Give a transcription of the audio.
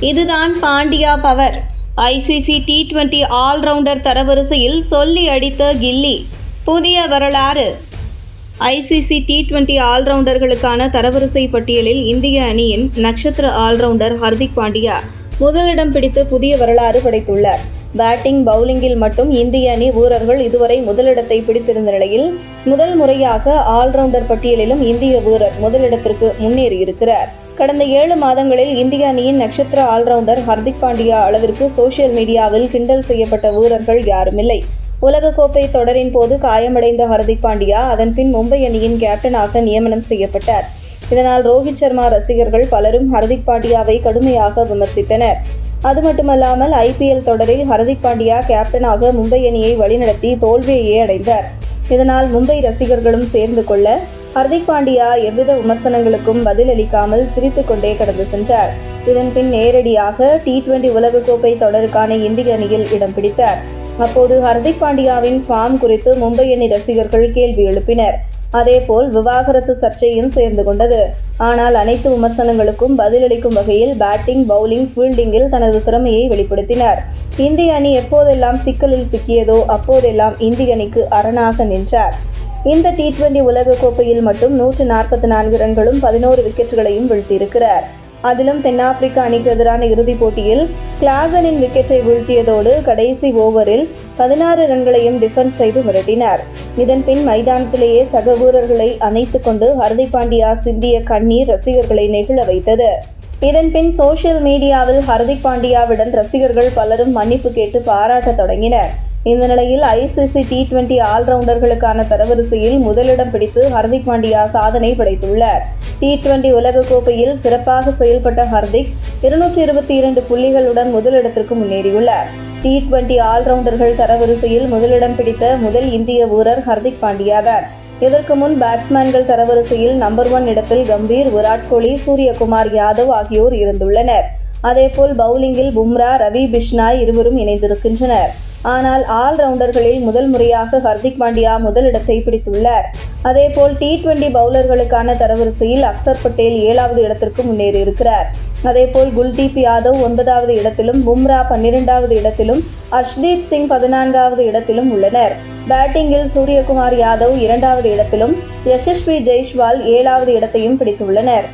இதுதான் Pandya power. ICC T twenty allrounder தரவரிசையில் சொல்லி அடித்த கில்லி. புதிய வரலாறு. ஐசிசி டி டுவெண்டி ஆல்ரவுண்டர்களுக்கான தரவரிசை பட்டியலில் இந்திய அணியின் நட்சத்திர ஆல்ரவுண்டர் ஹர்திக் பாண்டியா முதலிடம் பிடித்து புதிய வரலாறு படைத்துள்ளார். பேட்டிங் பவுலிங்கில் மட்டும் இந்திய அணி வீரர்கள் இதுவரை முதலிடத்தை பிடித்திருந்த நிலையில் முதல் முறையாக ஆல்ரவுண்டர் பட்டியலிலும் இந்திய வீரர் முதலிடத்திற்கு முன்னேறியிருக்கிறார். கடந்த ஏழு மாதங்களில் இந்திய அணியின் நட்சத்திர ஆல்ரவுண்டர் ஹர்திக் பாண்டியா அளவிற்கு சோசியல் மீடியாவில் கிண்டல் செய்யப்பட்ட வீரர்கள் யாருமில்லை உலகக்கோப்பை தொடரின் போது காயமடைந்த ஹர்திக் பாண்டியா அதன்பின் மும்பை அணியின் கேப்டனாக நியமனம் செய்யப்பட்டார். இதனால் ரோஹித் சர்மா ரசிகர்கள் பலரும் ஹர்திக் பாண்டியாவை கடுமையாக விமர்சித்தனர். அது மட்டுமல்லாமல் ஐபிஎல் தொடரில் ஹர்திக் பாண்டியா கேப்டனாக மும்பை அணியை வழிநடத்தி தோல்வியையே அடைந்தார். இதனால் மும்பை ரசிகர்களும் சேர்ந்து கொள்ள ஹர்திக் பாண்டியா எவ்வித விமர்சனங்களுக்கும் பதிலளிக்காமல் சிரித்துக்கொண்டே கடந்து சென்றார். இதன்பின் நேரடியாக டி டுவெண்டி உலகக்கோப்பை தொடருக்கான இந்திய அணியில் இடம் பிடித்தார். அப்போது ஹர்திக் பாண்டியாவின் ஃபார்ம் குறித்து மும்பை அணி ரசிகர்கள் கேள்வி எழுப்பினர். அதேபோல் விவாகரத்து சர்ச்சையும் சேர்ந்து கொண்டது. ஆனால் அனைத்து விமர்சனங்களுக்கும் பதிலளிக்கும் வகையில் பேட்டிங் பவுலிங் ஃபீல்டிங்கில் தனது திறமையை வெளிப்படுத்தினார். இந்திய அணி எப்போதெல்லாம் சிக்கலில் சிக்கியதோ அப்போதெல்லாம் இந்திய அணிக்கு அரணாக நின்றார். இந்த டி டுவெண்டி உலகக்கோப்பையில் மட்டும் நூற்று நாற்பத்தி நான்கு ரன்களும் பதினோரு விக்கெட்டுகளையும் வீழ்த்தியிருக்கிறார். அதிலும் தென்னாப்பிரிக்க அணிக்கு எதிரான இறுதிப் போட்டியில் கிளாசனின் விக்கெட்டை வீழ்த்தியதோடு கடைசி ஓவரில் பதினாறு ரன்களையும் டிஃபென்ஸ் செய்து மிரட்டினார் இதன்பின் மைதானத்திலேயே சக வீரர்களை அணைத்து கொண்டு ஹர்திக் பாண்டியா சிந்திய கண்ணீர் ரசிகர்களை நெகிழ வைத்தது. இதன்பின் சோஷியல் மீடியாவில் ஹர்திக் பாண்டியாவிடம் ரசிகர்கள் பலரும் மன்னிப்பு கேட்டு பாராட்டத் தொடங்கினர். இந்த நிலையில் ஐசிசி டி டுவெண்டி ஆல்ரவுண்டர்களுக்கான தரவரிசையில் முதலிடம் பிடித்து ஹர்திக் பாண்டியா சாதனை படைத்துள்ளார். டி டுவெண்டி உலகக்கோப்பையில் சிறப்பாக செயல்பட்ட ஹர்திக் இருநூற்றி இருபத்தி இரண்டு புள்ளிகளுடன் முதலிடத்திற்கு முன்னேறியுள்ளார். டி டுவெண்டி ஆல்ரவுண்டர்கள் தரவரிசையில் முதலிடம் பிடித்த முதல் இந்திய வீரர் ஹர்திக் பாண்டியா தான் இதற்கு முன் பேட்ஸ்மேன்கள் தரவரிசையில் நம்பர் ஒன் இடத்தில் கம்பீர் விராட் கோலி சூரியகுமார் யாதவ் ஆகியோர் இருந்துள்ளனர். அதேபோல் பவுலிங்கில் பும்ரா ரவி பிஷ்னாய் இருவரும் இணைந்திருக்கின்றனர். ஆனால் ஆல்ரவுண்டர்களில் முதல் முறையாக ஹர்திக் பாண்டியா முதலிடத்தை பிடித்துள்ளார். அதேபோல் டி டுவெண்டி பவுலர்களுக்கான தரவரிசையில் அக்சர் பட்டேல் ஏழாவது இடத்திற்கு முன்னேறியிருக்கிறார் அதேபோல் குல்தீப் யாதவ் ஒன்பதாவது இடத்திலும் பும்ரா பன்னிரெண்டாவது இடத்திலும் அர்ஷ்தீப் சிங் பதினான்காவது இடத்திலும் உள்ளனர். பேட்டிங்கில் சூரியகுமார் யாதவ் இரண்டாவது இடத்திலும் யசஸ்வி ஜெய்ஷ்வால் ஏழாவது இடத்தையும் பிடித்துள்ளனர்.